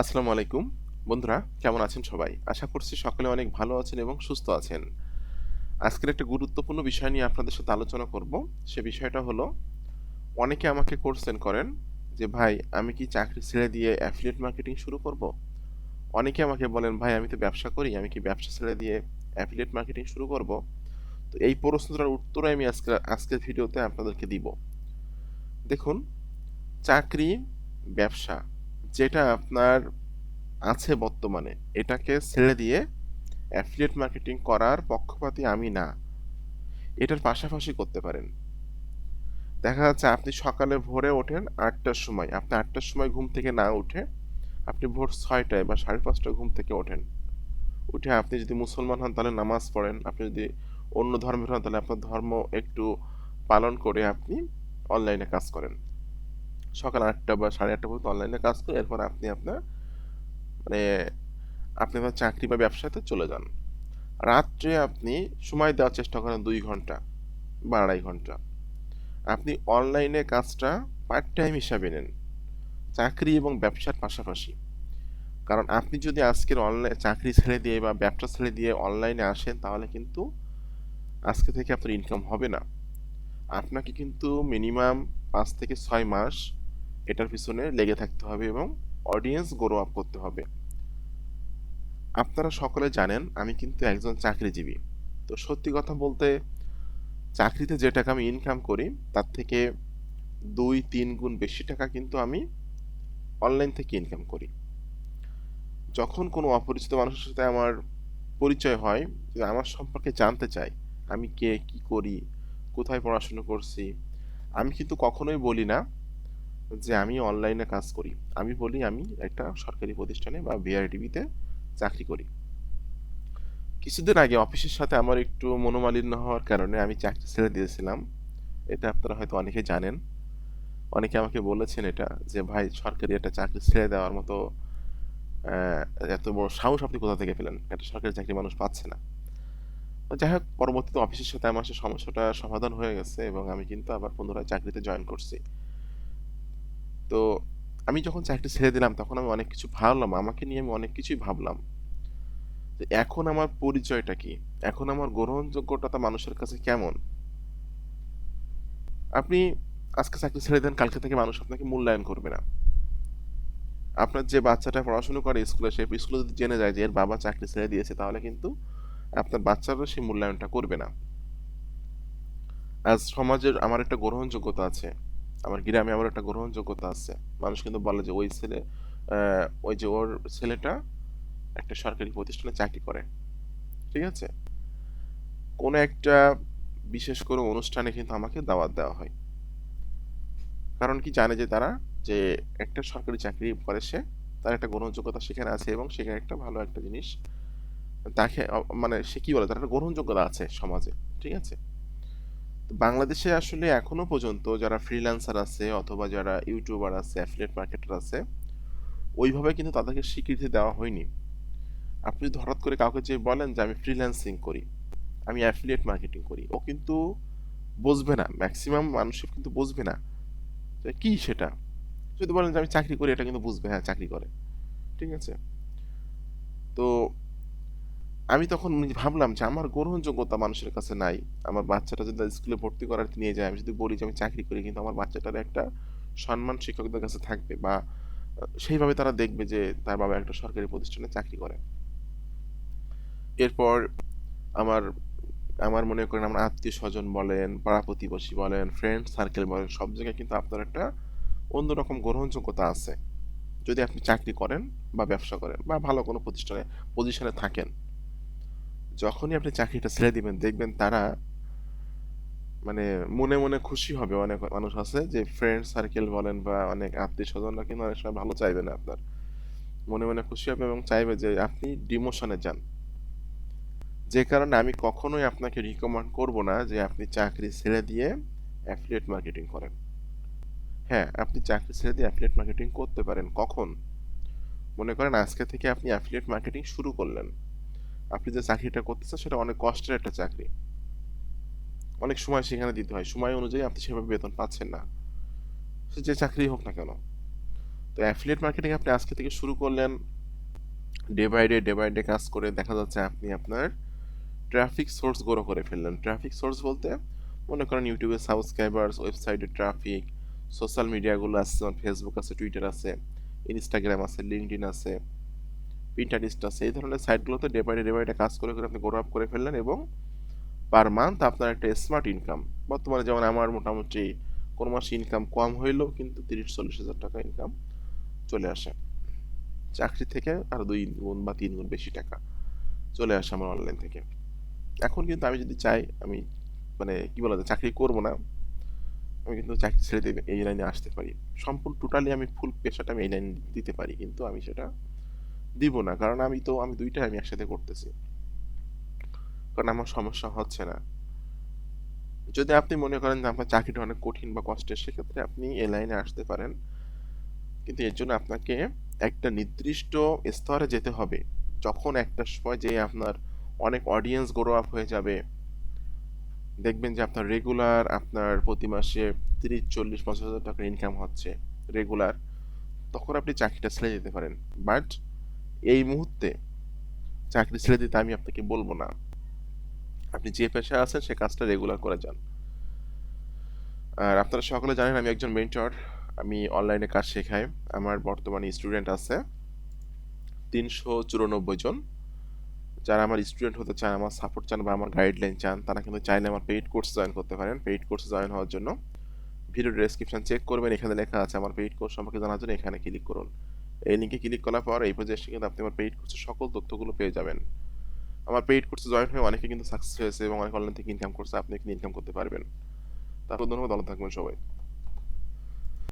আসসালামু আলাইকুম। বন্ধুরা, কেমন আছেন সবাই? আশা করছি সকলে অনেক ভালো আছেন এবং সুস্থ আছেন। আজকের একটা গুরুত্বপূর্ণ বিষয় নিয়ে আপনাদের সাথে আলোচনা করব। সে বিষয়টা হলো, অনেকে আমাকে কোর্সেন করেন যে, ভাই, আমি কি চাকরি ছেড়ে দিয়ে অ্যাফিলিয়েট মার্কেটিং শুরু করব? অনেকে আমাকে বলেন, ভাই, আমি তো ব্যবসা করি, আমি কি ব্যবসা ছেড়ে দিয়ে অ্যাফিলিয়েট মার্কেটিং শুরু করব? তো এই প্রশ্নটার উত্তরে আমি আজকে, আজকের ভিডিওতে আপনাদেরকে দিব। দেখুন, চাকরি, ব্যবসা যেটা আপনার আছে বর্তমানে, এটাকে ছেড়ে দিয়ে অ্যাফিলিয়েট মার্কেটিং করার পক্ষপাতী আমি না। এটার পাশাপাশি করতে পারেন। দেখা যাচ্ছে আপনি সকালে ভোরে ওঠেন আটটার সময়। আপনি আটটার সময় ঘুম থেকে না উঠে আপনি ভোর ছয়টায় বা সাড়ে পাঁচটায় ঘুম থেকে ওঠেন। উঠে আপনি যদি মুসলমান হন তাহলে নামাজ পড়েন। আপনি যদি অন্য ধর্মের হন তাহলে আপনার ধর্ম একটু পালন করে আপনি অনলাইনে কাজ করেন। সকাল আটটা বা সাড়ে আটটা পর্যন্ত অনলাইনে কাজ করে, এরপর আপনি আপনার মানে আপনি আপনার চাকরি বা ব্যবসাতে চলে যান। রাত্রে আপনি সময় দেওয়ার চেষ্টা করেন দুই ঘণ্টা বা আড়াই ঘণ্টা। আপনি অনলাইনে কাজটা পার্ট টাইম হিসাবে নেন, চাকরি এবং ব্যবসার পাশাপাশি। কারণ আপনি যদি আজকের অনলাইন চাকরি ছেড়ে দিয়ে বা ব্যবসা ছেড়ে দিয়ে অনলাইনে আসেন, তাহলে কিন্তু আজকে থেকে আপনার ইনকাম হবে না। আপনাকে কিন্তু মিনিমাম পাঁচ থেকে ছয় মাস এটার পিছনে লেগে থাকতে হবে এবং অডিয়েন্স গ্রো আপ করতে হবে। আপনারা সকলে জানেন, আমি কিন্তু একজন চাকরিজীবী। তো সত্যি কথা বলতে, চাকরিতে যে টাকা আমি ইনকাম করি, তার থেকে দুই, তিন গুণ বেশি টাকা কিন্তু আমি অনলাইন থেকে ইনকাম করি। যখন কোনো অপরিচিত মানুষের সাথে আমার পরিচয় হয় যে আমার সম্পর্কে জানতে চাই, আমি কে, কি করি, কোথায় পড়াশুনো করছি, আমি কিন্তু কখনোই বলি না যে আমি অনলাইনে কাজ করি। আমি বলি, আমি একটা সরকারি প্রতিষ্ঠানে বা বিআরডিবিতে চাকরি করি। কিছুদিন আগে অফিসের সাথে আমার একটু মনোমালিন্য হওয়ার কারণে আমি চাকরি ছেড়ে দিয়েছিলাম। এটা আপনারা হয়তো অনেকে জানেন। অনেকে আমাকে বলেছেন এটা, যে ভাই, সরকারি একটা চাকরি ছেড়ে দেওয়ার মতো এত বড় সাহস আপনি কোথা থেকে পেলেন? একটা সরকারি চাকরি মানুষ পাচ্ছে না। যাই হোক, পরবর্তীতে অফিসের সাথে আমার সে সমস্যাটা সমাধান হয়ে গেছে এবং আমি কিন্তু আবার পুনরায় চাকরিতে জয়েন করছি। তো আমি যখন চাকরি ছেড়ে দিলাম, তখন আমি অনেক কিছু ভাবলাম। আমাকে নিয়ে আমি অনেক কিছুই ভাবলাম। তো এখন আমার পরিচয়টা কি? এখন আমার গ্রহণযোগ্যতা মানুষের কাছে কেমন? আপনি আজকে চাকরি ছেড়ে দেন, কালকে থেকে মানুষ আপনাকে মূল্যায়ন করবে না। আপনার যে বাচ্চাটা পড়াশোনা করে স্কুলে, সে স্কুলে যদি জেনে যায় যে এর বাবা চাকরি ছেড়ে দিয়েছে, তাহলে কিন্তু আপনার বাচ্চারও সেই মূল্যায়নটা করবে না। আজ সমাজের আমার একটা গ্রহণযোগ্যতা আছে। আমার গ্রামে আমার একটা গ্রহণযোগ্যতা আছে। মানুষ কিন্তু বলে যে, ওই ছেলে ওই যে ওর ছেলেটা একটা সরকারি প্রতিষ্ঠানে চাকরি করে। ঠিক আছে? কোনো একটা বিশেষ করে অনুষ্ঠানে কিন্তু আমাকে দাওয়াত দেওয়া হয়। কারণ কি জানে যে তারা, যে একটা সরকারি চাকরি করে সে, তার একটা গ্রহণযোগ্যতা সেখানে আছে এবং সেখানে একটা ভালো একটা জিনিস তাকে মানে সে কি বলে, তার একটা গ্রহণযোগ্যতা আছে সমাজে। ঠিক আছে? বাংলাদেশে আসলে এখনও পর্যন্ত যারা ফ্রিল্যান্সার আছে অথবা যারা ইউটিউবার আছে অ্যাফিলেট মার্কেটার আছে, ওইভাবে কিন্তু তাদেরকে স্বীকৃতি দেওয়া হয়নি। আপনি যদি হঠাৎ করে কাউকে যে বলেন যে আমি ফ্রিল্যান্সিং করি, আমি অ্যাফিলিয়েট মার্কেটিং করি, ও কিন্তু বুঝবে না ম্যাক্সিমাম মানুষ কিন্তু বুঝবে না যে কি সেটা। যদি বলেন যে আমি চাকরি করি, এটা কিন্তু বুঝবে হ্যাঁ চাকরি করে। ঠিক আছে? তো আমি তখন ভাবলাম যে আমার গ্রহণযোগ্যতা মানুষের কাছে নাই। আমার বাচ্চাটা যদি স্কুলে ভর্তি করার নিয়ে যায়, আমি যদি বলি যে আমি চাকরি করি, কিন্তু আমার বাচ্চাটার একটা সম্মান শিক্ষকদের কাছে থাকবে বা সেইভাবে তারা দেখবে যে তার বাবা একটা সরকারি প্রতিষ্ঠানে চাকরি করে। এরপর আমার আমার মনে করেন আমার আত্মীয় স্বজন বলেন, পাড়া প্রতিবেশী বলেন ফ্রেন্ড সার্কেল বলেন, সব জায়গায় কিন্তু আপনার একটা অন্যরকম গ্রহণযোগ্যতা আছে। যদি আপনি চাকরি করেন বা ব্যবসা করেন বা ভালো কোনো প্রতিষ্ঠানে পজিশনে থাকেন যখনই আপনি চাকরিটা ছেড়ে দিবেন, দেখবেন তারা মানে মনে মনে খুশি হবে। অনেক মানুষ আছে যে ফ্রেন্ড সার্কেল বলেন বা অনেক আত্মীয় স্বজনরা কিন্তু অনেক সময় ভালো চাইবে না আপনার। মনে মনে খুশি হবে এবং চাইবে যে আপনি ডিমোশনে যান। যে কারণে আমি কখনোই আপনাকে রিকমেন্ড করব না যে আপনি চাকরি ছেড়ে দিয়ে অ্যাফিলিয়েট মার্কেটিং করেন। হ্যাঁ আপনি চাকরি ছেড়ে দিয়ে অ্যাফিলিয়েট মার্কেটিং করতে পারেন। কখন? মনে করেন আজকে থেকে আপনি অ্যাফিলিয়েট মার্কেটিং শুরু করলেন। আপনি যে চাকরিটা করতেছেন, সেটা অনেক কষ্টের একটা চাকরি। অনেক সময় সেখানে দিতে হয়। সময় অনুযায়ী আপনি সেভাবে বেতন পাচ্ছেন না। সে যে চাকরি হোক না কেন। তো অ্যাফিলিয়েট মার্কেটিং আপনি আজকে থেকে শুরু করলেন। Day by day day by day কাজ করে দেখা যাচ্ছে আপনি আপনার ট্রাফিক সোর্স গ্রো করে ফেললেন। ট্রাফিক সোর্স বলতে মনে করেন ইউটিউবে সাবস্ক্রাইবার্স ওয়েবসাইটে ট্রাফিক সোশ্যাল মিডিয়াগুলো আছে, যেমন ফেসবুক আছে টুইটার আছে ইনস্টাগ্রাম আছে লিঙ্কডিন আছে। পিন্টারিস্ট আছে। এই ধরনের সাইটগুলোতে ডে বাই ডে বাই কাজ করে করে আপনি গ্রো আপ করে ফেললেন এবং পার মান্থ আপনার একটা স্মার্ট ইনকাম বর্তমানে যেমন আমার মোটামুটি কোনো মাসে ইনকাম কম হইলেও কিন্তু তিরিশ, চল্লিশ হাজার টাকা ইনকাম চলে আসে। চাকরি থেকে আর দুই গুণ বা তিন গুণ বেশি টাকা চলে আসে আমার অনলাইন থেকে। এখন কিন্তু আমি যদি চাই, আমি মানে কি বলা যায়, চাকরি করব না, আমি কিন্তু চাকরি ছেড়ে এই লাইনে আসতে পারি। সম্পূর্ণ টোটালি আমি ফুল পেশাটা আমি এই লাইনে দিতে পারি, কিন্তু আমি সেটা দিব না, কারণ আমি তো, আমি দুইটাই আমি একসাথে করতেছি। কারণ আমার সমস্যা হচ্ছে না। যদি আপনি মনে করেন যে আপনার চাকরিটা অনেক কঠিন বা কষ্টের, সেক্ষেত্রে আপনি এ লাইনে আসতে পারেন। কিন্তু এর জন্য আপনাকে একটা নির্দিষ্ট স্তরে যেতে হবে। যখন একটা সময় যে আপনার অনেক অডিয়েন্স গ্রো আপ হয়ে যাবে, দেখবেন যে আপনার রেগুলার আপনার প্রতি মাসে তিরিশ, চল্লিশ, পঞ্চাশ হাজার টাকা ইনকাম হচ্ছে রেগুলার তখন আপনি চাকরিটা ছেড়ে যেতে পারেন। বাট এই মুহূর্তে চাকরি ছেড়ে দিতে আমি আপনাকে বলব না। আপনি যে পেশায় আছেন, সে কাজটা রেগুলার করে যান। আর আপনারা সকলে জানেন, আমি একজন মেন্টর আমি অনলাইনে কাজ শেখাই। আমার বর্তমানে স্টুডেন্ট আছে তিনশো চুরানব্বই জন। যারা আমার স্টুডেন্ট হতে চান, আমার সাপোর্ট চান বা আমার গাইডলাইন চান, তারা কিন্তু চাইলে আমার পেইড কোর্স জয়েন করতে পারেন। পেইড কোর্সে জয়েন হওয়ার জন্য। ভিডিও ডেসক্রিপশন চেক করবেন। এখানে লেখা আছে, আমার পেইড কোর্স সম্পর্কে জানার জন্য এখানে ক্লিক করুন। এই লিঙ্কে ক্লিক করার পর এই এসে কিন্তু আপনি আমার পেইড কোর্সের সকল তথ্যগুলো পেয়ে যাবেন। আমার পেইড কোর্সে জয়েন হয়ে অনেকে কিন্তু সাকসেস হয়েছে এবং অনেক অনলাইন থেকে ইনকাম করছে আপনি কিন্তু ইনকাম করতে পারবেন। তারপর ধন্যবাদ, ভালো থাকবেন সবাই।